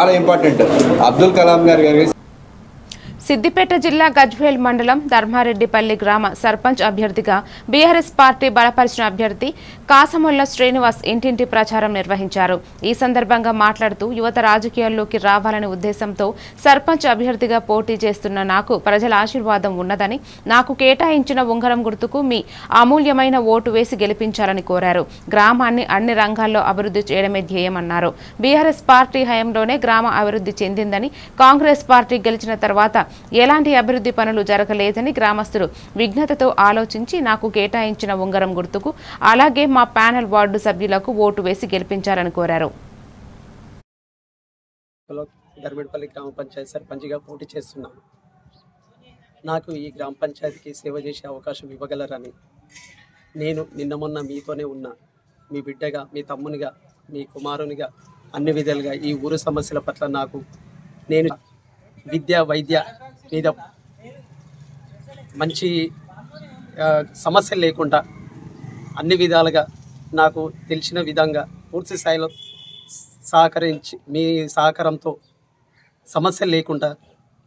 చాలా ఇంపార్టెంట్ అబ్దుల్ కలాం గారు గారి సిద్దిపేట జిల్లా గజ్వేల్ మండలం ధర్మారెడ్డిపల్లి గ్రామ సర్పంచ్ అభ్యర్థిగా బీఆర్ఎస్ పార్టీ బలపరిచిన అభ్యర్థి కాసముల్ల శ్రీనివాస్ ఇంటింటి ప్రచారం నిర్వహించారు. ఈ సందర్భంగా మాట్లాడుతూ యువత రాజకీయాల్లోకి రావాలనే ఉద్దేశంతో సర్పంచ్ అభ్యర్థిగా పోటీ చేస్తున్న నాకు ప్రజల ఆశీర్వాదం ఉన్నదని నాకు కేటాయించిన ఉంగరం గుర్తుకు మీ అమూల్యమైన ఓటు వేసి గెలిపించాలని కోరారు. గ్రామాన్ని అన్ని రంగాల్లో అభివృద్ధి చేయడమే ధ్యేయమన్నారు. బీఆర్ఎస్ పార్టీ హయంలోనే గ్రామ అభివృద్ధి చెందిందని కాంగ్రెస్ పార్టీ గెలిచిన తర్వాత ఎలాంటి అభివృద్ధి పనులు జరగలేదని గ్రామస్తులు విఘ్నతతో ఆలోచించి నాకు కేటాయించిన ఉంగరం గుర్తుకు అలాగే మా ప్యానెల్ వార్డు సభ్యులకు ఓటు వేసి గెలిపించాలని కోరారు. ధర్మిడిపల్లి గ్రామ పంచాయతీ సర్పంచ్గా పోటీ చేస్తున్నాను. నాకు ఈ గ్రామ పంచాయతీకి సేవ చేసే అవకాశం ఇవ్వగలరని. నేను నిన్న మొన్న మీతోనే ఉన్నా. మీ బిడ్డగా మీ తమ్మునిగా మీ కుమారునిగా అన్ని విధాలుగా ఈ ఊరు సమస్యల పట్ల నాకు నేను విద్య వైద్య మీద మంచి సమస్యలు లేకుండా అన్ని విధాలుగా నాకు తెలిసిన విధంగా పూర్తి స్థాయిలో సహకరించి మీ సహకారంతో సమస్యలు లేకుండా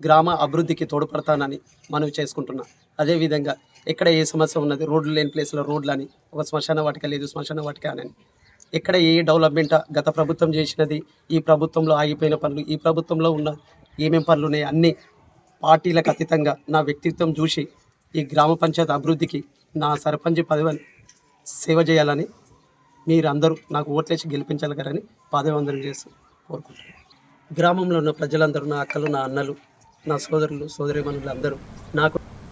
గ్రామ అభివృద్ధికి తోడ్పడతానని మనవి చేసుకుంటున్నా. అదేవిధంగా ఎక్కడ ఏ సమస్య ఉన్నది రోడ్లు లేని ప్లేస్లో రోడ్లు అని ఒక శ్మశాన వాటిక లేదు శ్మశాన వాటిక అని. ఎక్కడ ఏ డెవలప్మెంట్ గత ప్రభుత్వం చేసినది ఈ ప్రభుత్వంలో ఆగిపోయిన పనులు ఈ ప్రభుత్వంలో ఉన్న ఏమేం పనులు ఉన్నాయి అన్ని పార్టీలకు అతీతంగా నా వ్యక్తిత్వం చూసి ఈ గ్రామ పంచాయతీ అభివృద్ధికి నా సర్పంచ్ పదవిని సేవ చేయాలని మీరందరూ నాకు ఓట్లేసి గెలిపించగలరని పాదవందనం చేస్తూ కోరుకుంటున్నాను. గ్రామంలో ఉన్న ప్రజలందరూ నా అక్కలు నా అన్నలు నా సోదరులు సోదరిమణులు అందరూ నాకు